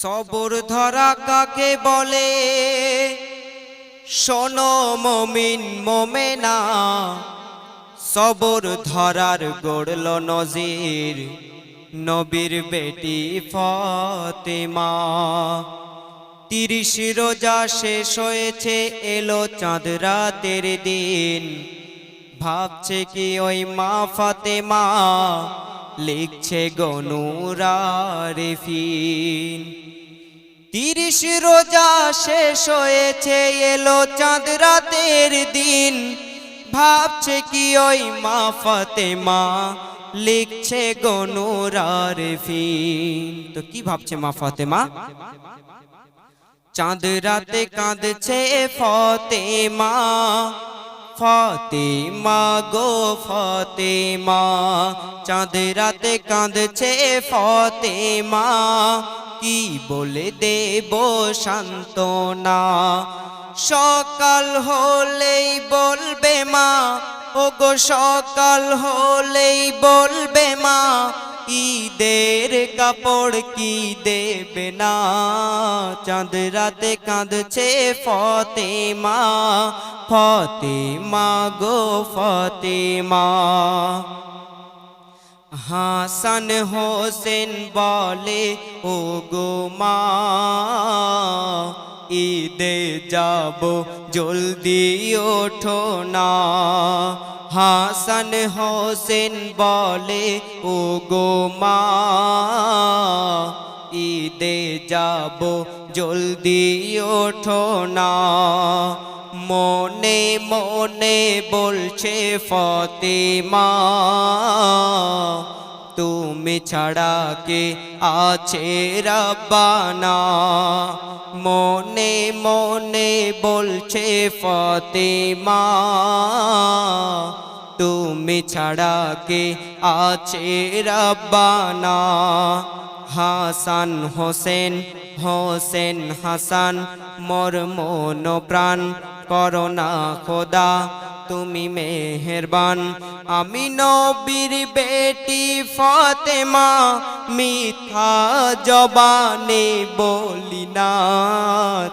সবর ধরা কাকে বলে? শোনো মমিন মোমেনা, সবর ধরার গড়ল নজির নবীর বেটি ফতেমা। তিরিশ রোজা শেষ হয়েছে, এলো চাঁদ রাতের দিন। ভাবছে কি ওই মা ফাতেমা? লিখছে গনুরারেফিন তিরিশ রোজা শেষ হয়েছে, এলো চাঁদ রাতের দিন। ভাবছে কি ওই মা ফাতেমা? লিখছে গনুরারেফিন তো কি ভাবছে মা ফাতেমা? চাঁদ রাতে কাঁদছে ফতেমা। ফতেমা গো ফতেমা, চাঁদ রাতে কাঁদছে ফতেমা। কি বলে দেব সান্ত্বনা? সকাল হলেই বলবে মা ও গো সকাল হলেই বলবে মা, ঈদের কাপড় কি দেবে না? চাঁদ রাতে কাঁদছে ফতেমা ফতেমা গো ফতেমা। হাসান হোসেন বলে ও গো মা, ঈদে যাব, জলদি ওঠো না। হাসান হোসেন বলে ও গো মা, ঈদে যাব, জলদি ওঠো না। মনে মনে বলছে ফতেমা, তুমি ছাড়া কে আছে রব্বানা? মনে মনে বলছে ফতেমা, তুমি ছাড়া কে আছে রব্বানা? হাসান হোসেন হোসেন হাসান মোর মন প্রাণ করোনা খোদা, তুমি মেহেরবান। আমি নবীর বেটি ফতেমা, মিথ্যা জবানে বলি না।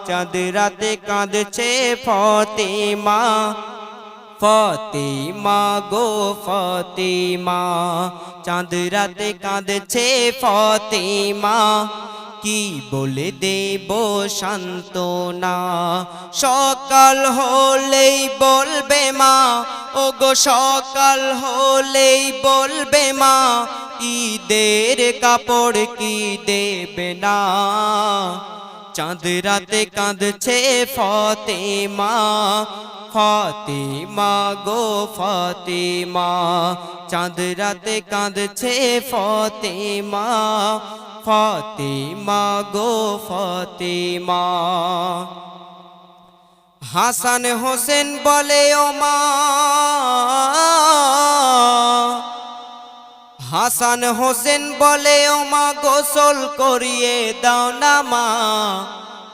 চাঁদ রাতে কাঁদছে ফতেমা। ফতেমা গো ফতেমা, চাঁদ রাতে কাঁদছে ফতেমা। কি বলে দেব সান্ত্বনা? সকাল হলেই বলবে মা ও গো সকাল হলেই বলবে মা, ঈদের কাপড় কি দেবে না? চাঁদ রাতে কাঁদছে ফতেমা ফতেমা গো ফতেমা, চাঁদ রাতে কাঁদছে ফতেমা ফতেমা গো ফতেমা। হাসান হোসেন বলে, ও মা। হাসান হোসেন বলে, ও মা, গোসল করিয়ে দাও না মা।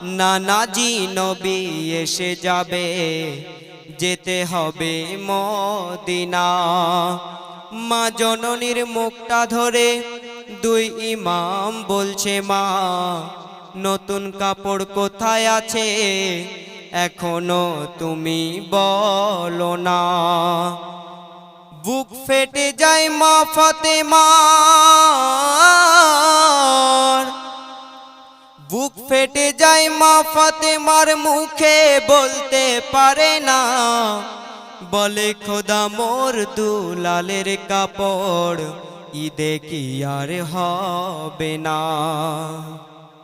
নানাজি নবী এসে যাবে, যেতে হবে মদিনা। মা জননীর মুখটা ধরে দুই ইমাম বলছে, মা, নতুন কাপড় কোথায় আছে? এখনও তুমি বলো না। বুক ফেটে যায় মা ফতেমার বুক ফেটে যায় মা ফতেমার মুখে, বলতে পারে না। বলে, খোদা, মোর দুলালের কাপড় ঈদে কি আর হবে না?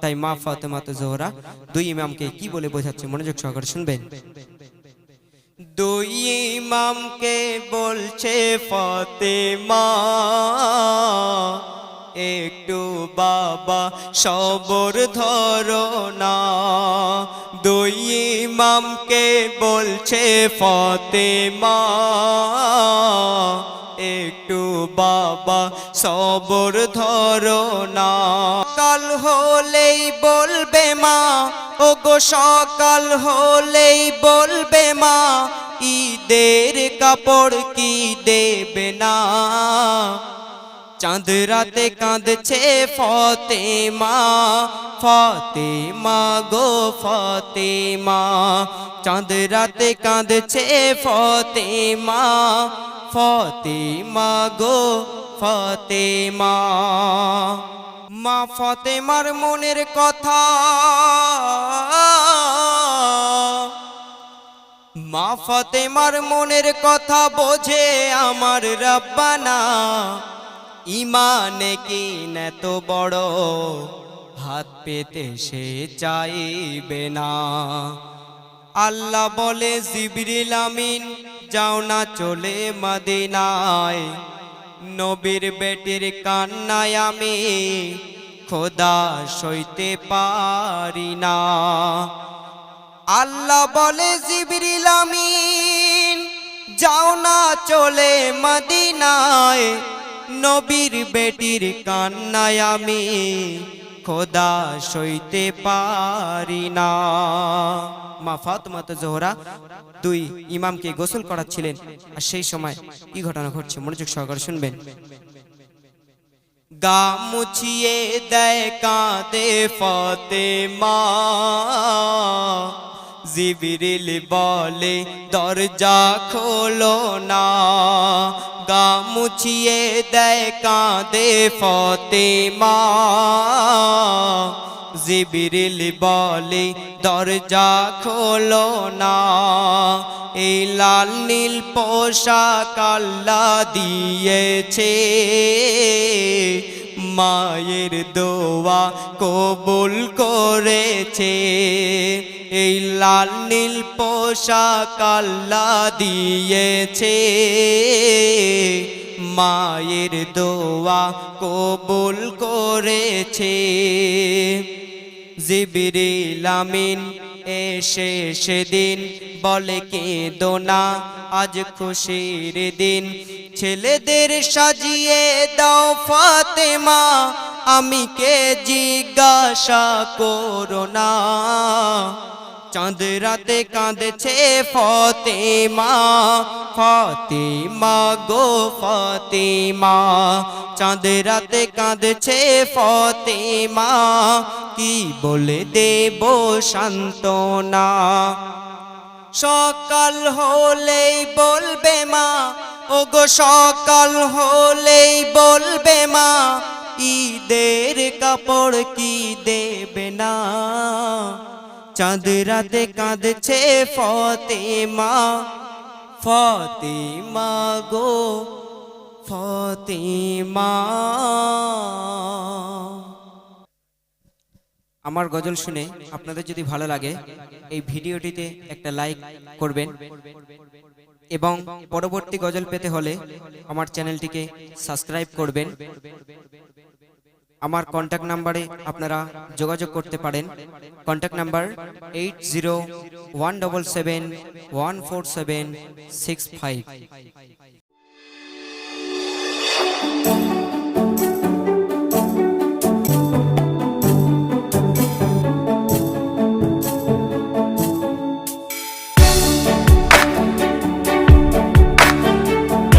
তাই মা তো জোহরা, দুই ইমামকে কি বলে বোঝাচ্ছে মনোযোগ সহকারে শুনবেন। দুই ইমামকে বলছে ফতেমা, একটু বাবা সবর ধরো না। দুই ইমামকে বলছে ফতেমা একটু বাবা সবর ধরো না। কাল হলেই বলবে মা ও গো সকাল হলেই বলবে মা, ঈদের কাপড় কি দেবে না? চাঁদ রাতে কাঁদছে ফতেমা ফতেমা গো ফতেমা। চাঁদ রাতে কাঁদছে ফতেমা ফতেমা গো ফতেমা। মা ফতেমার মনের কথা। মা ফতেমার মনের কথা বোঝে আমার রব্বানা। ইমানে কি এত বড়? হাত পেতে সে চাইবে না। আল্লাহ বলে, জিবরিল আমিন যাও না চলে মদিনায়। নবীর বেটির কান্নায় আমি খোদা সইতে পারি না। আল্লাহ বলে, জিবরিল আমিন, যাও না চলে মদিনায়। নবীর বেটির কান্নায় আমি খোদা সইতে পারি না। মা ফাতেমা তো জোহরা দুই ইমামকে গোসল করাচ্ছিলেন। আর সেই সময় কি ঘটনা ঘটছে মনোযোগ সহকারে শুনবেন। গা মুছিয়ে দেয় কাঁদে ফতেমা। জিবিরিল বলে, দরজা খোলো না। গা মুছিয়ে দেয় কাঁদে ফতেমা। জিবিরিল বলে, দরজা খোলো না। এই লাল নীল পোশাক আল্লাহ দিয়েছে। মায়ের দোয়া কবুল করেছে। এই লাল নীল পোশাক আল্লাহ দিয়েছে। মায়ের দোয়া কবুল করেছে। জিবিরিল আমিন এসে সেদিন বলে কে দোনা? আজ খুশির দিন। ছেলেদের সাজিয়ে দাও ফাতেমা, আমি কে জিজ্ঞাসা করো না? চাঁদ রাতে কাঁদছে ফতেমা। ফতেমা গো ফতেমা, চাঁদ রাতে কাঁদছে ফতেমা, কি বলে দেব সান্ত্বনা। সকাল হলেই বলবে মা, ওগো সকাল হলেই বলবে মা, ঈদের কাপড় কি দেবে না? চাঁদ রাতে কাঁদছে ফতেমা। ফতেমা গো, ফতেমা। আমার গজল শুনে আপনাদের যদি ভালো লাগে, এই ভিডিওটিতে একটা লাইক করবেন। এবং পরবর্তী গজল পেতে হলে আমার চ্যানেলটিকে সাবস্ক্রাইব করবেন। আমার কন্ট্যাক্ট নাম্বারে আপনারা যোগাযোগ করতে পারেন। Contact number eight zero one double seven one four seven six five